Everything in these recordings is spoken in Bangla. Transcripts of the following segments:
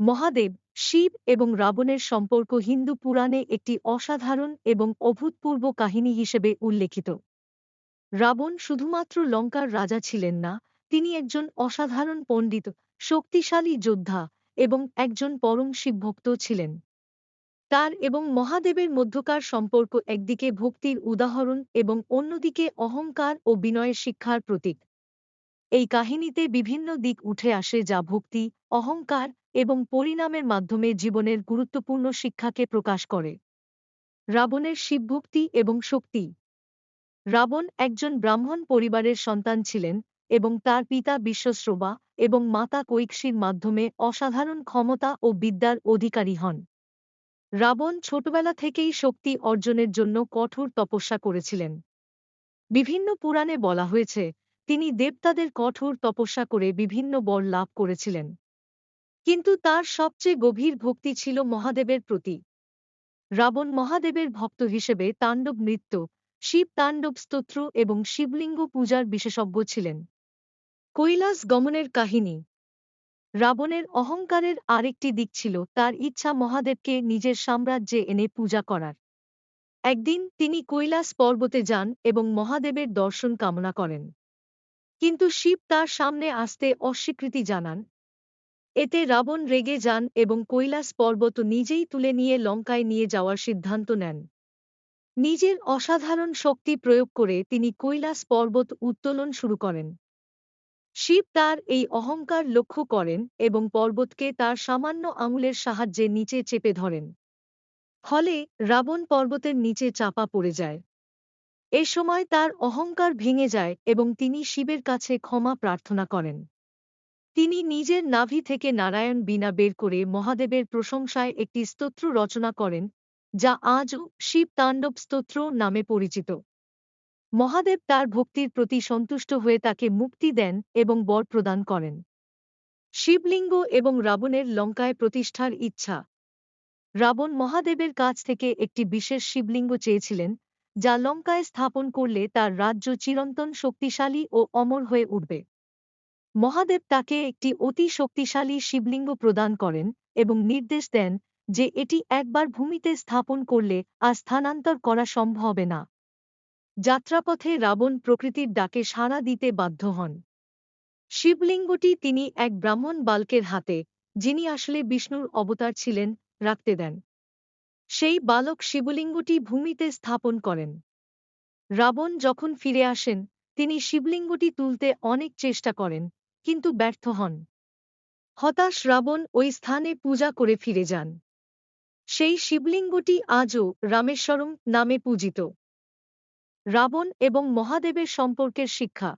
মহাদেব, শিব এবং রাবণের সম্পর্ক হিন্দু পুরাণে একটি অসাধারণ এবং অভূতপূর্ব কাহিনী হিসেবে উল্লেখিত। রাবণ শুধুমাত্র লঙ্কার রাজা ছিলেন না, তিনি একজন অসাধারণ পণ্ডিত, শক্তিশালী যোদ্ধা এবং একজন পরম শিবভক্ত ছিলেন। তার এবং মহাদেবের মধ্যকার সম্পর্ক একদিকে ভক্তির উদাহরণ এবং অন্যদিকে অহংকার ও বিনয়ের শিক্ষার প্রতীক। এই কাহিনীতে বিভিন্ন দিক উঠে আসে যা ভক্তি, অহংকার এবং পরিণামের মাধ্যমে জীবনের গুরুত্বপূর্ণ শিক্ষাকে প্রকাশ করে। রাবণের শিবভক্তি এবং শক্তি। রাবণ একজন ব্রাহ্মণ পরিবারের সন্তান ছিলেন এবং তার পিতা বিশ্বশ্রবা এবং মাতা কৈকশীর মাধ্যমে অসাধারণ ক্ষমতা ও বিদ্যার অধিকারী হন। রাবণ ছোটবেলা থেকেই শক্তি অর্জনের জন্য কঠোর তপস্যা করেছিলেন। বিভিন্ন পুরাণে বলা হয়েছে, তিনি দেবতাদের কঠোর তপস্যা করে বিভিন্ন বর লাভ করেছিলেন। কিন্তু তার সবচেয়ে গভীর ভক্তি ছিল মহাদেবের প্রতি। রাবণ মহাদেবের ভক্ত হিসেবে তাণ্ডব নৃত্য, শিব তাণ্ডব স্তোত্র এবং শিবলিঙ্গ পূজার বিশেষজ্ঞ ছিলেন। কৈলাস গমনের কাহিনী। রাবণের অহংকারের আরেকটি দিক ছিল তার ইচ্ছা মহাদেবকে নিজের সাম্রাজ্যে এনে পূজা করার। একদিন তিনি কৈলাস পর্বতে যান এবং মহাদেবের দর্শন কামনা করেন। কিন্তু শিব তার সামনে আসতে অস্বীকৃতি জানান এতে রাবণ রেগে যান এবং কৈলাস পর্বত নিজেই তুলে নিয়ে লঙ্কায় নিয়ে যাওয়ার সিদ্ধান্ত নেন। নিজের অসাধারণ শক্তি প্রয়োগ করে তিনি কৈলাস পর্বত উত্তোলন শুরু করেন। শিব তার এই অহংকার লক্ষ্য করেন এবং পর্বতকে তার সামান্য আঙুলের সাহায্যে নিচে চেপে ধরেন। ফলে রাবণ পর্বতের নিচে চাপা পড়ে যায়। এ সময় তার অহংকার ভেঙে যায় এবং তিনি শিবের কাছে ক্ষমা প্রার্থনা করেন। তিনি নিজের নাভি থেকে নারায়ণ বীণা বের করে মহাদেবের প্রশংসায় একটি স্তোত্র রচনা করেন, যা আজও শিব তাণ্ডব স্তোত্র নামে পরিচিত। মহাদেব তার ভক্তির প্রতি সন্তুষ্ট হয়ে তাকে মুক্তি দেন এবং বর প্রদান করেন। শিবলিঙ্গ এবং রাবণের লঙ্কায় প্রতিষ্ঠার ইচ্ছা। রাবণ মহাদেবের কাছ থেকে একটি বিশেষ শিবলিঙ্গ চেয়েছিলেন, যা লঙ্কায় স্থাপন করলে তার রাজ্য চিরন্তন শক্তিশালী ও অমর হয়ে উঠবে। মহাদেব তাকে একটি অতি শক্তিশালী শিবলিঙ্গ প্রদান করেন এবং নির্দেশ দেন যে এটি একবার ভূমিতে স্থাপন করলে আর স্থানান্তর করা সম্ভব না। যাত্রাপথে রাবণ প্রকৃতির ডাকে সাড়া দিতে বাধ্য হন। শিবলিঙ্গটি তিনি এক ব্রাহ্মণ বালকের হাতে, যিনি আসলে বিষ্ণুর অবতার ছিলেন, রাখতে দেন। সেই বালক শিবলিঙ্গটি ভূমিতে স্থাপন করেন। রাবণ যখন ফিরে আসেন, তিনি শিবলিঙ্গটি তুলতে অনেক চেষ্টা করেন কিন্তু ব্যর্থ হন। হতাশ রাবণ ওই স্থানে পূজা করে ফিরে যান। সেই শিবলিঙ্গটি আজও রামেশ্বরম নামে পূজিত। রাবণ এবং মহাদেবের সম্পর্কের শিক্ষা।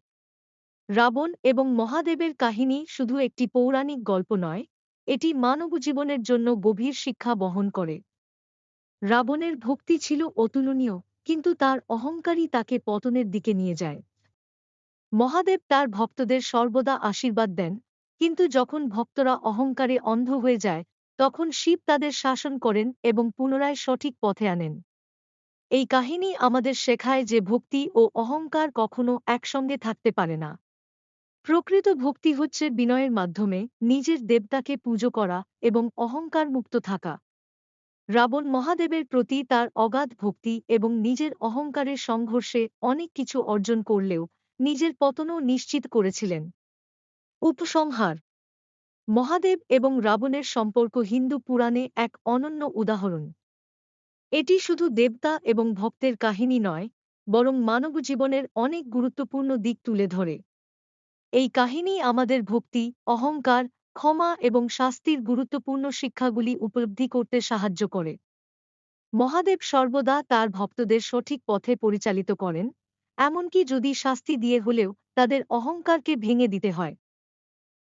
রাবণ এবং মহাদেবের কাহিনী শুধু একটি পৌরাণিক গল্প নয়, এটি মানব জীবনের জন্য গভীর শিক্ষা বহন করে। রাবণের ভক্তি ছিল অতুলনীয়, কিন্তু তার অহংকারী তাকে পতনের দিকে নিয়ে যায়। মহাদেব তার ভক্তদের সর্বদা আশীর্বাদ দেন, কিন্তু যখন ভক্তরা অহংকারে অন্ধ হয়ে যায়, তখন শিব তাদের শাসন করেন এবং পুনরায় সঠিক পথে আনেন। এই কাহিনী আমাদের শেখায় যে ভক্তি ও অহংকার কখনো একসঙ্গে থাকতে পারে না। প্রকৃত ভক্তি হচ্ছে বিনয়ের মাধ্যমে নিজের দেবতাকে পুজো করা এবং অহংকার মুক্ত থাকা। রাবণ মহাদেবের প্রতি তার অগাধ ভক্তি এবং নিজের অহংকারের সংঘর্ষে অনেক কিছু অর্জন করলেও নিজের পতনও নিশ্চিত করেছিলেন। উপসংহার, মহাদেব এবং রাবণের সম্পর্ক হিন্দু পুরাণে এক অনন্য উদাহরণ। এটি শুধু দেবতা এবং ভক্তের কাহিনী নয়, বরং মানব জীবনের অনেক গুরুত্বপূর্ণ দিক তুলে ধরে। এই কাহিনী আমাদের ভক্তি, অহংকার, ক্ষমা এবং শাস্তির গুরুত্বপূর্ণ শিক্ষাগুলি উপলব্ধি করতে সাহায্য করে। মহাদেব সর্বদা তার ভক্তদের সঠিক পথে পরিচালিত করেন এমনকি যদি শাস্তি দিয়ে হলেও তাদের অহংকারকে ভেঙে দিতে হয়।